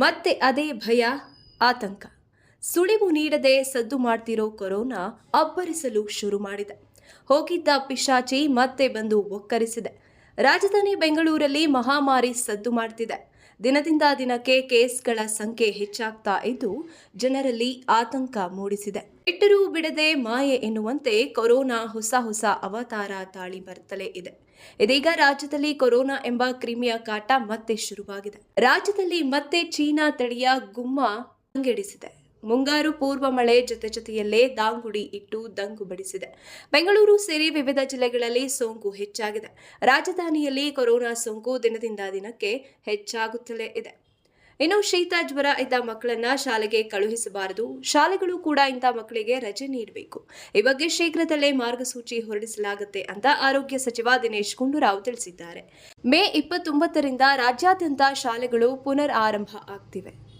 ಮತ್ತೆ ಅದೇ ಭಯ, ಆತಂಕ. ಸುಳಿವು ನೀಡದೆ ಸದ್ದು ಮಾಡ್ತಿರೋ ಕೊರೋನಾ ಅಬ್ಬರಿಸಲು ಶುರು ಮಾಡಿದೆ. ಹೋಗಿದ್ದ ಪಿಶಾಚಿ ಮತ್ತೆ ಬಂದು ಒಕ್ಕರಿಸಿದೆ. ರಾಜಧಾನಿ ಬೆಂಗಳೂರಲ್ಲಿ ಮಹಾಮಾರಿ ಸದ್ದು ಮಾಡ್ತಿದೆ. ದಿನದಿಂದ ದಿನಕ್ಕೆ ಕೇಸ್ಗಳ ಸಂಖ್ಯೆ ಹೆಚ್ಚಾಗ್ತಾ ಇದ್ದು, ಜನರಲ್ಲಿ ಆತಂಕ ಮೂಡಿಸಿದೆ. ಬಿಟ್ಟರೂ ಬಿಡದೆ ಮಾಯೆ ಎನ್ನುವಂತೆ ಕೊರೋನಾ ಹೊಸ ಹೊಸ ಅವತಾರ ತಾಳಿ ಬರುತ್ತಲೇ ಇದೆ. ಇದೀಗ ರಾಜ್ಯದಲ್ಲಿ ಕೊರೋನಾ ಎಂಬ ಕ್ರಿಮಿಯ ಕಾಟ ಮತ್ತೆ ಶುರುವಾಗಿದೆ. ರಾಜ್ಯದಲ್ಲಿ ಮತ್ತೆ ಚೀನಾ ತಳಿಯ ಗುಮ್ಮ ಕಂಗೆಡಿಸಿದೆ ಮುಂಗಾರು ಪೂರ್ವ ಮಳೆ ಜೊತೆ ಜೊತೆಯಲ್ಲೇ ದಾಂಗುಡಿ ಇಟ್ಟು ದಂಗು ಬಡಿಸಿದೆ. ಬೆಂಗಳೂರು ಸೇರಿ ವಿವಿಧ ಜಿಲ್ಲೆಗಳಲ್ಲಿ ಸೋಂಕು ಹೆಚ್ಚಾಗಿದೆ. ರಾಜಧಾನಿಯಲ್ಲಿ ಕೊರೋನಾ ಸೋಂಕು ದಿನದಿಂದ ದಿನಕ್ಕೆ ಹೆಚ್ಚಾಗುತ್ತಲೇ ಇದೆ. ಇನ್ನು ಶೀತ ಜ್ವರ ಇದ್ದ ಮಕ್ಕಳನ್ನ ಶಾಲೆಗೆ ಕಳುಹಿಸಬಾರದು. ಶಾಲೆಗಳು ಕೂಡ ಇಂಥ ಮಕ್ಕಳಿಗೆ ರಜೆ ನೀಡಬೇಕು. ಈ ಬಗ್ಗೆ ಶೀಘ್ರದಲ್ಲೇ ಮಾರ್ಗಸೂಚಿ ಹೊರಡಿಸಲಾಗುತ್ತೆ ಅಂತ ಆರೋಗ್ಯ ಸಚಿವ ದಿನೇಶ್ ಗುಂಡೂರಾವ್ ತಿಳಿಸಿದ್ದಾರೆ. ಮೇ ಇಪ್ಪತ್ತೊಂಬತ್ತರಿಂದ ರಾಜ್ಯಾದ್ಯಂತ ಶಾಲೆಗಳು ಪುನರ್ ಆರಂಭ ಆಗ್ತಿವೆ.